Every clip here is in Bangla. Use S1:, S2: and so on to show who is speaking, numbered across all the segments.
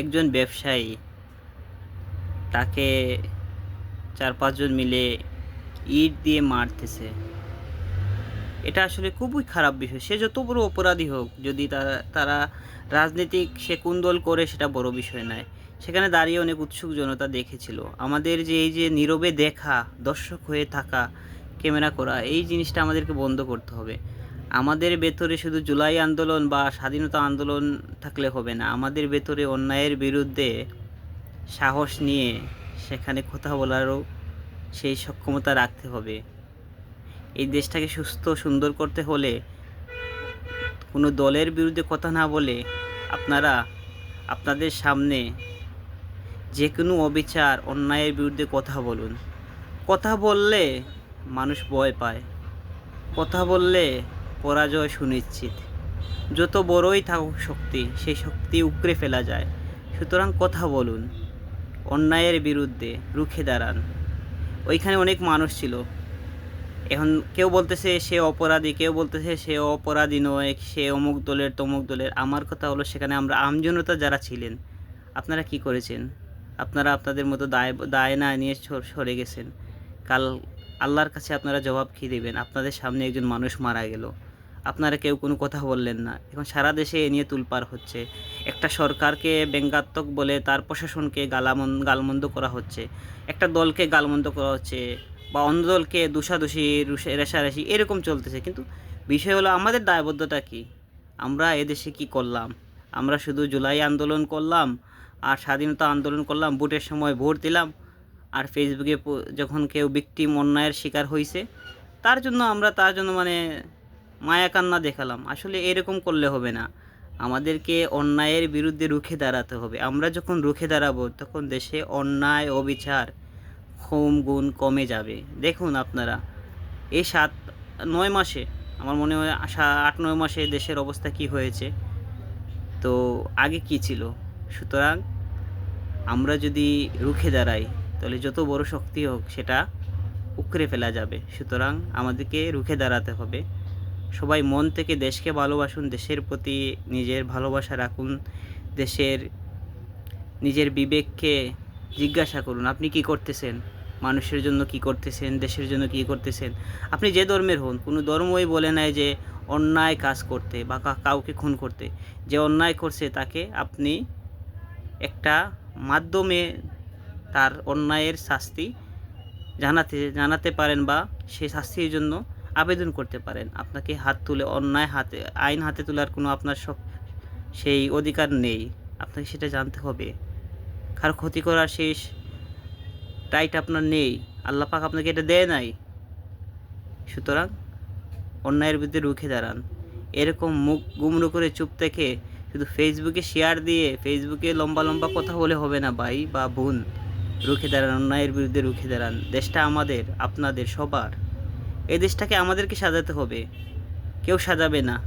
S1: একজন ব্যবসায়ী, তাকে চার পাঁচজন মিলে ইট দিয়ে মারতেছে। এটা আসলে খুবই খারাপ বিষয়। সে যত বড় অপরাধী হোক, যদি তারা তারা রাজনৈতিক সে কোন দল করে সেটা বড় বিষয় নয়। সেখানে দাঁড়িয়ে অনেক উৎসুক জনতা দেখেছিল। আমাদের যে এই যে নীরবে দেখা, দর্শক হয়ে থাকা, ক্যামেরা করা, এই জিনিসটা আমাদেরকে বন্ধ করতে হবে। আমাদের ভেতরে শুধু জুলাই আন্দোলন বা স্বাধীনতা আন্দোলন থাকলে হবে না। আমাদের ভেতরে অন্যায়ের বিরুদ্ধে সাহস নিয়ে সেখানে কথা বলারও সেই সক্ষমতা রাখতে হবে। এই দেশটাকে সুস্থ, সুন্দর করতে হলে কোনো দলের বিরুদ্ধে কথা না বলে আপনারা আপনাদের সামনে যে কোনো অবিচার, অন্যায়ের বিরুদ্ধে কথা বলুন। কথা বললে মানুষ ভয় পায়। কথা বললে পরাজয় সুনিশ্চিত। যত বড়ই থাকুক শক্তি সেই শক্তি উকড়ে ফেলা যায়। সুতরাং কথা বলুন, অন্যায়ের বিরুদ্ধে রুখে দাঁড়ান। ওইখানে অনেক মানুষ ছিল। এখন কেউ বলতেছে সে অপরাধী, কেউ বলতেছে সে অপরাধী নয়, সে অমুক দলের, তমুক দলের। আমার কথা হলো সেখানে আমরা আমজনতা যারা ছিলেন, আপনারা কি করেছেন? আপনারা আপনাদের মতো দায় দায় না নিয়ে সর- গেছেন। কাল আল্লাহর কাছে আপনারা জবাব কী দেবেন? আপনাদের সামনে একজন মানুষ মারা গেল। আপনারা কেউ কোনো কথা বললেন না। এখন সারা দেশে এ নিয়ে তুলপার হচ্ছে। একটা সরকারকে ব্যঙ্গাত্মক বলে তার প্রশাসনকে গালামন, গালমন্দ করা হচ্ছে। একটা দলকে গালমন্দ করা হচ্ছে বা অন্য দলকে দোষাদোষি রেষারেষি এরকম চলতেছে। কিন্তু বিষয় হলো আমাদের দায়বদ্ধতা কি? আমরা এদেশে কি করলাম? আমরা শুধু জুলাই আন্দোলন করলাম আর স্বাধীনতা আন্দোলন করলাম, ভোটের সময় ভোট দিলাম আর ফেসবুকে যখন কেউ বিক্টিম অন্যায়ের শিকার হয়েছে তার জন্য আমরা তার জন্য মানে মায়া কান্না দেখালাম। আসলে এরকম করলে হবে না। আমাদেরকে অন্যায়ের বিরুদ্ধে রুখে দাঁড়াতে হবে। আমরা যখন রুখে দাঁড়াবো, তখন দেশে অন্যায়, অবিচার খুম গুণ কমে যাবে। দেখুন আপনারা, এই সাত, নয় মাসে, আমার মনে হয় আট, নয় মাসে দেশের অবস্থা কি হয়েছে? তো আগে কি ছিল? সুতরাং আমরা যদি রুখে দাঁড়াই, তাহলে যত বড় শক্তি হোক, সেটা উকড়ে ফেলা যাবে। সুতরাং আমাদেরকে রুখে দাঁড়াতে হবে। সবাই মন থেকে দেশকে ভালোবাসুন, দেশের প্রতি নিজের ভালোবাসা রাখুন, দেশের নিজের বিবেককে জিজ্ঞাসা করুন, আপনি কি করতেছেন? মানুষের জন্য কি করতেছেন? দেশের জন্য কি করতেছেন? আপনি যে ধর্মের হন, কোনো ধর্মই বলে নাই যে অন্যায় কাজ করতে বা কাউকে খুন করতে। যে অন্যায় করছে তাকে আপনি একটা মাধ্যমে তার অন্যায়ের শাস্তি জানাতে জানাতে পারেন বা সেই শাস্তির জন্য আবেদন করতে পারেন। আপনাকে হাত তুলে অন্যায় হাতে, আইন হাতে তোলার কোনো আপনার সেই অধিকার নেই। আপনাকে সেটা জানতে হবে। কার ক্ষতি করার শেষ টাইট আপনার নেই। আল্লাহ পাক আপনাকে এটা দেয় নাই। সুতরাং অন্যায়ের বিরুদ্ধে রুখে দাঁড়ান। এরকম মুখ গুমড়ো করে চুপ থেকে শুধু ফেসবুকে শেয়ার দিয়ে ফেসবুকে লম্বা লম্বা কথা বলে হবে না ভাই বা বোন। রুখে দাঁড়ান, অন্যায়ের বিরুদ্ধে রুখে দাঁড়ান। দেশটা আমাদের, আপনাদের, সবার। এই দেশটাকে আমাদেরকে সাজাতে হবে। কেউ সাজাবে না।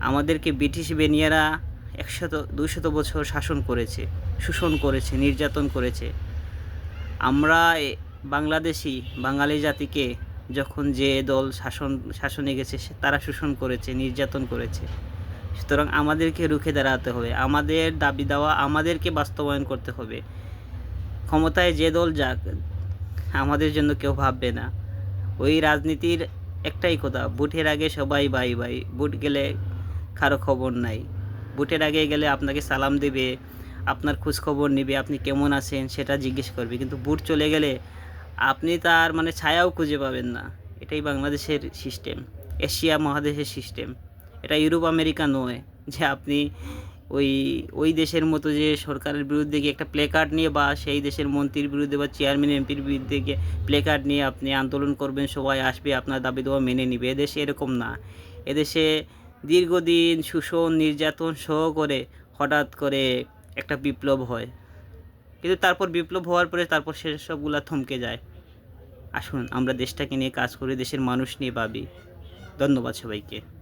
S1: আমাদেরকে ব্রিটিশ বেনিয়ারা একশত, দুইশত বছর শাসন করেছে, শোষণ করেছে, নির্যাতন করেছে। আমরা বাংলাদেশি বাঙালি জাতিকে যখন যে দল শাসন, শাসনে গেছে তারা শোষণ করেছে, নির্যাতন করেছে। সুতরাং আমাদেরকে রুখে দাঁড়াতে হবে। আমাদের দাবি দেওয়া আমাদেরকে বাস্তবায়ন করতে হবে। ক্ষমতায় যে দল যাক, আমাদের জন্য কেউ ভাববে না। ওই রাজনীতির একটাই কথা, ভোটের আগে সবাই বাই বাই, ভোট গেলে কারও খবর নাই। ভোটের আগে গেলে আপনাকে সালাম দেবে, আপনার খোঁজ খবর নেবে, আপনি কেমন আছেন সেটা জিজ্ঞেস করবে। কিন্তু ভোট চলে গেলে আপনি তার মানে ছায়াও খুঁজে পাবেন না। এটাই বাংলাদেশের সিস্টেম এশিয়া মহাদেশের সিস্টেম এটা ইউরোপ আমেরিকা নয় যে আপনি ওই ওই দেশের মতো যে সরকারের বিরুদ্ধে গিয়ে একটা প্লে কার্ড নিয়ে বা সেই দেশের মন্ত্রীর বিরুদ্ধে বা চেয়ারম্যান এমপির বিরুদ্ধে গিয়ে প্লে কার্ড নিয়ে আপনি আন্দোলন করবেন, সবাই আসবে, আপনার দাবি দেওয়া মেনে নিবে। এদেশে এরকম না। এদেশে দীর্ঘদিন শোষণ নির্যাতন সহ করে হঠাৎ করে একটা বিপ্লব হয়। কিন্তু তারপর বিপ্লব হওয়ার পরে তারপর সেসবগুলো থমকে যায়। আসুন, আমরা দেশটাকে নিয়ে কাজ করি, দেশের মানুষ নিয়ে ভাবি। ধন্যবাদ সবাইকে।